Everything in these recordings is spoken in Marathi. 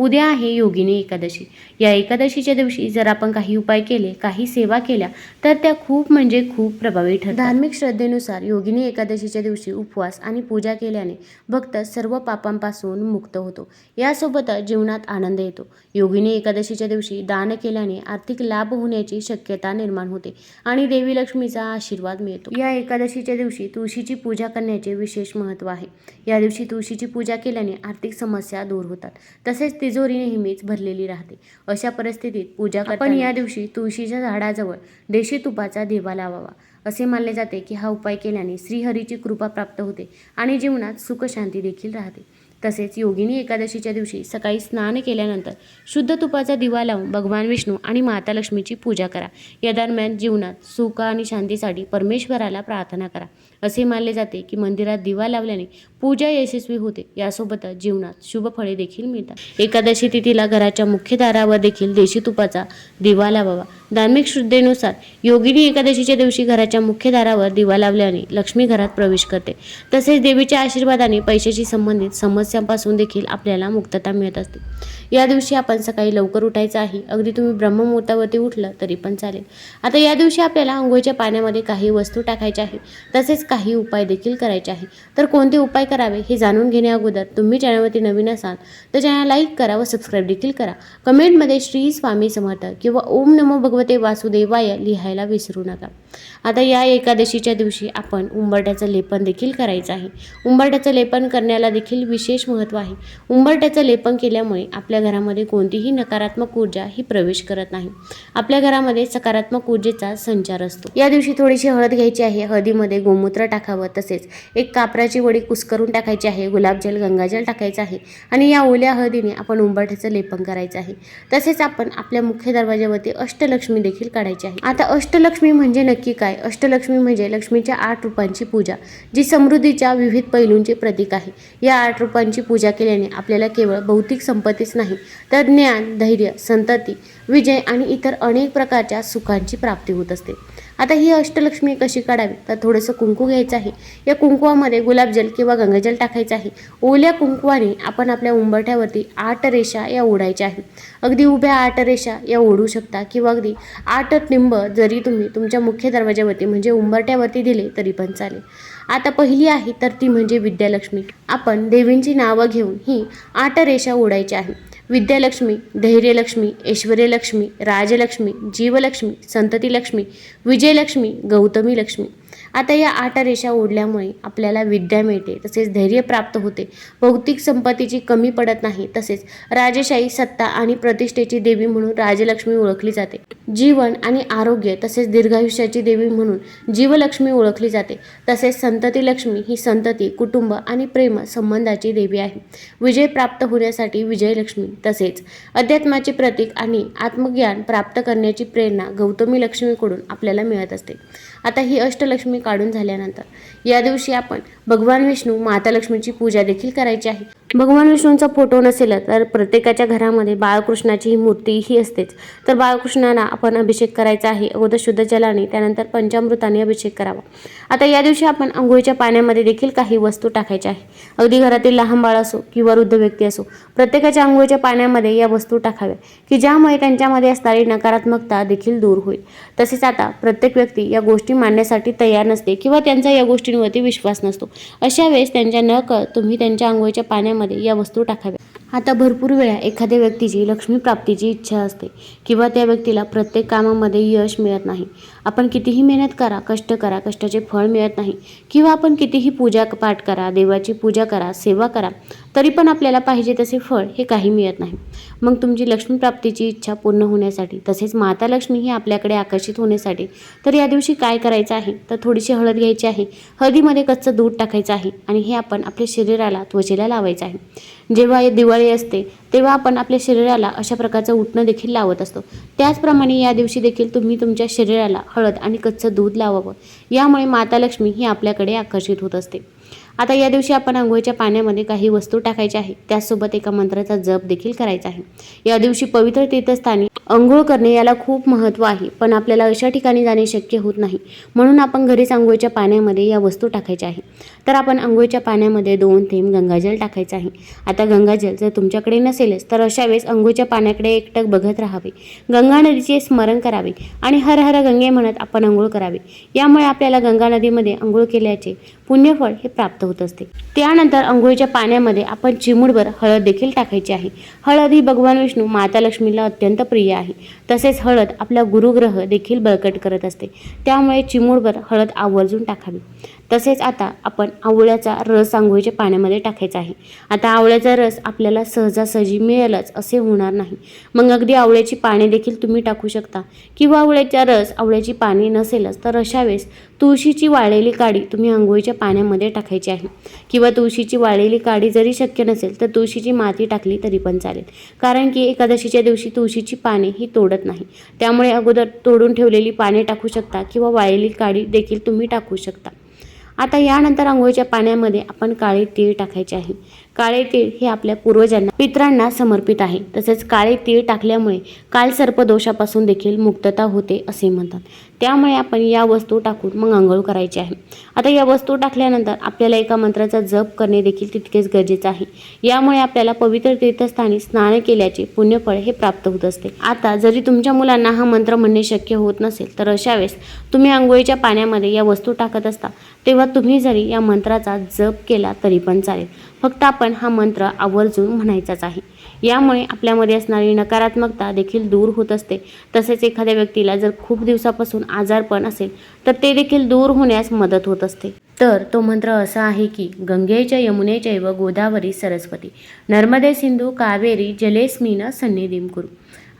उद्या आहे योगिनी एकादशी. या एकादशीच्या दिवशी जर आपण काही उपाय केले काही सेवा केल्या तर त्या खूप म्हणजे खूप प्रभावी ठरतात. धार्मिक श्रद्धेनुसार योगिनी एकादशीच्या दिवशी उपवास आणि पूजा केल्याने भक्त सर्व पापांपासून मुक्त होतो. यासोबतच जीवनात आनंद येतो. योगिनी एकादशीच्या दिवशी दान केल्याने आर्थिक लाभ होण्याची शक्यता निर्माण होते आणि देवी लक्ष्मीचा आशीर्वाद मिळतो. या एकादशीच्या दिवशी तुळशीची पूजा करण्याचे विशेष महत्त्व आहे. या दिवशी तुळशीची पूजा केल्याने आर्थिक समस्या दूर होतात. तसेच तिजोरी नेहमीच भरलेली राहते. अशा परिस्थितीत पूजा आपण या दिवशी तुळशीच्या झाडाजवळ देशी तुपाचा दिवा लावावा. असे मानले जाते की हा उपाय केल्याने श्रीहरीची कृपा प्राप्त होते आणि जीवनात सुख शांती देखील राहते. तसेच योगिनी एकादशीच्या दिवशी सकाळी स्नान केल्यानंतर शुद्ध तुपाचा दिवा लावून भगवान विष्णू आणि माता लक्ष्मीची पूजा करा. या दरम्यान जीवनात सुख आणि शांतीसाठी परमेश्वराला प्रार्थना करा. असे मानले जाते की मंदिरात दिवा लावल्याने पूजा यशस्वी होते. यासोबतच जीवनात शुभ फळे देखील मिळतात. एकादशी तिथीला घराच्या मुख्य दारावर देखील देशी तुपाचा दिवा लावावा. धार्मिक श्रद्धेनुसार योगिनी एकादशीच्या दिवशी घराच्या मुख्य दारावर दिवा लावल्याने लक्ष्मी घरात प्रवेश करते. तसेच देवीच्या आशीर्वादाने पैशाशी संबंधित समस्यांपासून देखील आपल्याला मुक्तता मिळत असते. या दिवशी आपण सकाळी लवकर उठायचं आहे. अगदी तुम्ही ब्रह्ममुहूर्तावरती उठलं तरी पण चालेल. आता या दिवशी आपल्याला आंघोळीच्या पाण्यामध्ये काही वस्तू टाकायच्या आहे तसेच काही उपाय देखील करायचे आहे तर कोणते उपाय करावे हे जाणून घेण्या अगोदर तुम्ही चॅनलवरती नवीन असाल तर चॅनल लाईक करा व सबस्क्राईब देखील करा. कमेंटमध्ये श्री स्वामी समर्थ किंवा ओम नमो भगवते वासुदेवाय लिहायला विसरू नका. आता या एकादशीच्या दिवशी आपण उंबरट्याचं लेपन देखील करायचं आहे. उंबरट्याचं लेपन करण्याला देखील विशेष महत्त्व आहे. उंबरट्याचं लेपन केल्यामुळे आपल्या घरामध्ये कोणतीही नकारात्मक ऊर्जा ही प्रवेश करत नाही. आपल्या घरामध्ये सकारात्मक ऊर्जेचा संचार असतो. या दिवशी थोडीशी हळद घ्यायची आहे. हळदीमध्ये गोमूत्र टाकावं तसेच एक कापराची वडी कुस्करून टाकायची आहे. गुलाबजल गंगाजल टाकायचं आहे आणि या ओल्या हळदीने आपण उंबरठ्याचं लेपन करायचं आहे. तसेच आपण आपल्या मुख्य दरवाजावरती अष्टलक्ष्मी देखील काढायची आहे. आता अष्टलक्ष्मी म्हणजे नक्की काय? अष्टलक्ष्मी म्हणजे लक्ष्मीच्या आठ रूपांची पूजा जी समृद्धीच्या विविध पैलूंचे प्रतीक आहे. या आठ रूपांची पूजा केल्याने आपल्याला केवळ भौतिक संपत्तीच नाही तर ज्ञान धैर्य संतती विजय आणि इतर अनेक प्रकारच्या सुखांची प्राप्ती होत असते. आता ही अष्टलक्ष्मी कशी काढावी? तर थोडंसं कुंकू घ्यायचं आहे. या कुंकुवामध्ये गुलाबजल किंवा गंगाजल टाकायचं आहे. ओल्या कुंकुवाने आपण आपल्या उंबरठ्यावरती आठ रेषा या ओढायच्या आहेत. अगदी उभ्या आठ रेषा या ओढू शकता किंवा अगदी आठ निंब जरी तुम्ही तुमच्या मुख्य दरवाजावरती म्हणजे उंबरठ्यावरती दिले तरी पण चालेल. आता पहिली आहे तर ती म्हणजे विद्यालक्ष्मी. आपण देवींची नावं घेऊन ही आठ रेषा ओढायची आहे. विद्यालक्ष्मी धैर्यलक्ष्मी ऐश्वर्यलक्ष्मी राजलक्ष्मी जीवलक्ष्मी संततीलक्ष्मी विजयलक्ष्मी गौतमी लक्ष्मी आता या आठ रेषा ओढल्यामुळे आपल्याला विद्या मिळते तसेच धैर्य प्राप्त होते. भौतिक संपत्तीची कमी पडत नाही तसेच राजशाही सत्ता आणि प्रतिष्ठेची देवी म्हणून राजलक्ष्मी ओळखली जाते. जीवन आणि आरोग्य तसेच दीर्घायुष्याची देवी म्हणून जीवलक्ष्मी ओळखली जाते. तसेच संतती लक्ष्मी ही संतती कुटुंब आणि प्रेम संबंधाची देवी आहे. विजय प्राप्त होण्यासाठी विजयलक्ष्मी तसेच अध्यात्माचे प्रतीक आणि आत्मज्ञान प्राप्त करण्याची प्रेरणा गौतमी लक्ष्मीकडून आपल्याला मिळत असते. आता ही अष्टलक्ष्मी काढून झाल्यानंतर. या दिवशी आपण भगवान विष्णू माता लक्ष्मीची पूजा देखील करायची आहे. भगवान विष्णूंचा फोटो नसेल तर प्रत्येकाच्या घरामध्ये बाळकृष्णाची ही मूर्ती ही असतेच. तर बाळकृष्णाला आपण अभिषेक करायचा आहे. अगोदर शुद्ध जलाने त्यानंतर पंचामृताने अभिषेक करावा. आता या दिवशी आपण आंघोळीच्या पाण्यामध्ये देखील काही वस्तू टाकायच्या आहे. अगदी घरातील लहान बाळ असो किंवा वृद्ध व्यक्ती असो प्रत्येकाच्या आंघोळीच्या पाण्यामध्ये या वस्तू टाकाव्या की ज्यामुळे त्यांच्यामध्ये असणारी नकारात्मकता देखील दूर होईल. तसेच आता प्रत्येक व्यक्ती या गोष्टी मानण्यासाठी तयार नसते किंवा त्यांचा या गोष्टींवरती विश्वास नसतो. अशा वेळेस त्यांच्या न कळ तुम्ही त्यांच्या आंघोळीच्या पाण्यामध्ये या वस्तू टाकाव्या. आता भरपूर वेळा एखाद्या व्यक्तीची लक्ष्मी प्राप्तीची इच्छा असते किंवा त्या व्यक्तीला प्रत्येक कामामध्ये यश मिळत नाही. आपण कितीही मेहनत करा कष्ट करा कष्टाचे फळ मिळत नाही किंवा आपण कितीही पूजा पाठ करा देवाची पूजा करा सेवा करा तरी पण आपल्याला पाहिजे तसे फळ हे काही मिळत नाही. मग तुमची लक्ष्मी प्राप्तीची इच्छा पूर्ण होण्यासाठी तसेच माता लक्ष्मी ही आपल्याकडे आकर्षित होण्यासाठी तर या दिवशी काय करायचं आहे? तर थोडीशी हळद घ्यायची आहे. हळदीमध्ये कच्चं दूध टाकायचं आहे आणि हे आपण आपल्या शरीराला त्वचेला लावायचं आहे. जेव्हा दिवाळी असते तेव्हा आपण आपल्या शरीराला अशा प्रकारचं उठणं देखील लावत असतो. त्याचप्रमाणे या दिवशी देखील तुम्ही तुमच्या शरीराला हळद आणि कच्चं दूध लावावं. यामुळे माता लक्ष्मी ही आपल्याकडे आकर्षित होत असते. आता या दिवशी आपण आंघोळीच्या पाण्यामध्ये काही वस्तू टाकायच्या आहे त्याचसोबत एका मंत्राचा जप देखील करायचा आहे. या दिवशी पवित्र तीर्थस्थानी अंघोळ करणे याला खूप महत्त्व आहे पण आपल्याला अशा ठिकाणी जाणे शक्य होत नाही. म्हणून आपण घरीच आंघोळीच्या पाण्यामध्ये या वस्तू टाकायच्या आहे तर आपण अंघोळीच्या पाण्यामध्ये दोन थेंब गंगाजल टाकायचं आहे. आता गंगाजल जर तुमच्याकडे नसेलच तर अशा वेळेस अंघोळीच्या पाण्याकडे एकटक बघत राहावे. गंगा नदीचे स्मरण करावे आणि हर हर गंगे म्हणत आपण अंघोळ करावी. यामुळे आपल्याला गंगा नदीमध्ये अंघोळ केल्याचे पुण्यफळ हे प्राप्त होत असते. त्यानंतर अंघोळीच्या पाण्यामध्ये आपण चिमूडभर हळद देखील टाकायची आहे. हळद ही भगवान विष्णू माता लक्ष्मीला अत्यंत प्रिय आहे. तसेच हळद आपला गुरुग्रह देखील बळकट करत असते. त्यामुळे चिमूडभर हळद आवर्जून टाकावी. तसेच आता आपण आवळ्याचा रस आंघोळीच्या पाण्यामध्ये टाकायचा आहे. आता आवळ्याचा रस आपल्याला सहजासहजी मिळेलच असे होणार नाही. मग अगदी आवळ्याची पाने देखील तुम्ही टाकू शकता. किंवा आवळ्याचा रस आवळ्याची पाने नसेलच तर अशा वेळेस तुळशीची वाळलेली काडी तुम्ही आंघोळीच्या पाण्यामध्ये टाकायची आहे. किंवा तुळशीची वाळलेली काडी जरी शक्य नसेल तर तुळशीची माती टाकली तरी पण चालेल. कारण की एकादशीच्या दिवशी तुळशीची पाने ही तोडत नाही. त्यामुळे अगोदर तोडून ठेवलेली पाने टाकू शकता किंवा वाळलेली काडी देखील तुम्ही टाकू शकता. आता यानंतर आंघोळीच्या पाण्यामध्ये आपण काळे तीळ टाकायचे आहे. काळे तीळ हे आपल्या पूर्वजांना पित्रांना समर्पित आहे. तसेच काळे तीळ टाकल्यामुळे काल सर्पदोषापासून देखील मुक्तता होते असे म्हणतात. त्यामुळे आपण या वस्तू टाकून मग आंघोळ करायची आहे. आता या वस्तू टाकल्यानंतर आपल्याला एका मंत्राचा जप करणे देखील तितकेच गरजेचं आहे. यामुळे आपल्याला पवित्र तीर्थस्थानी स्नान केल्याचे पुण्यफळ हे प्राप्त होत असते. आता जरी तुमच्या मुलांना हा मंत्र म्हणणे शक्य होत नसेल तर अशा वेळेस तुम्ही आंघोळीच्या पाण्यामध्ये या वस्तू टाकत असता तेव्हा तुम्ही जरी या मंत्राचा जप केला तरी पण चालेल. फक्त आपण हा मंत्र आवर्जून म्हणायचाच आहे. यामुळे आपल्यामध्ये असणारी नकारात्मकता देखील दूर होत असते. तसेच एखाद्या व्यक्तीला जर खूप दिवसापासून आजारपण असेल तर ते देखील दूर होण्यास मदत होत असते. तर तो मंत्र असा आहे की गंगेच्या यमुनेचैव गोदावरी सरस्वती. नर्मदे सिंधू कावेरी जलेस्मिन सन्निधीम कुरु.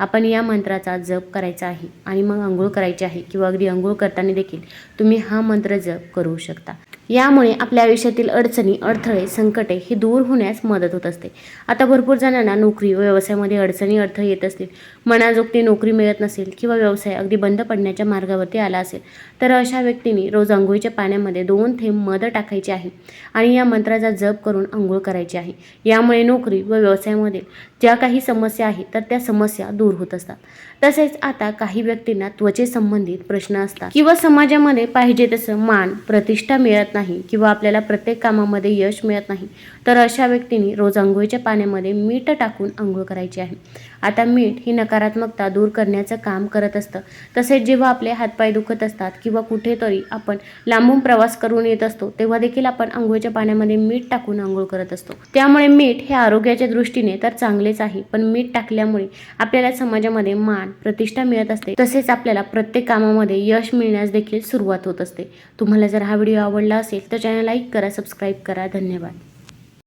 आपण या मंत्राचा जप करायचा आहे आणि मग आंघोळ करायची आहे किंवा अगदी आंघोळ करताना देखील तुम्ही हा मंत्र जप करू शकता. यामुळे आपल्या आयुष्यातील अडचणी अडथळे संकटे ही दूर होण्यास मदत होत असते. आता भरपूर जणांना नोकरी व व्यवसायामध्ये अडचणी अडथळे येत असतील. मनाजोगती नोकरी मिळत नसेल किंवा व्यवसाय अगदी बंद पडण्याच्या मार्गावरती आला असेल तर अशा व्यक्तींनी रोज आंघोळीच्या पाण्यामध्ये दोन थेंब मध टाकायचे आहे आणि या मंत्राचा जप करून आंघोळ करायची आहे. यामुळे नोकरी व व्यवसायामध्ये ज्या काही समस्या आहेत तर त्या समस्या दूर होत असतात. तसेच आता काही व्यक्तींना त्वचेसंबंधित प्रश्न असतात. किंवा समाजामध्ये पाहिजे तसं मान प्रतिष्ठा मिळत नाही. नाही किंवा आपल्याला प्रत्येक कामामध्ये यश मिळत नाही. तर अशा व्यक्तींनी रोज आंघोळीच्या पाण्यामध्ये मीठ टाकून आंघोळ करायची आहे. आता मीठ ही नकारात्मकता दूर करण्याचं काम करत असतं. तसेच जेव्हा आपले हातपाय दुखत असतात किंवा कुठेतरी आपण लांबून प्रवास करून येत असतो तेव्हा देखील आपण आंघोळीच्या पाण्यामध्ये मीठ टाकून आंघोळ करत असतो. त्यामुळे मीठ हे आरोग्याच्या दृष्टीने तर चांगलेच आहे पण मीठ टाकल्यामुळे आपल्याला समाजामध्ये मान प्रतिष्ठा मिळत असते. तसेच आपल्याला प्रत्येक कामामध्ये यश मिळण्यास देखील सुरुवात होत असते. तुम्हाला जर हा व्हिडिओ आवडला असेल तर चॅनल लाईक करा सबस्क्राईब करा. धन्यवाद.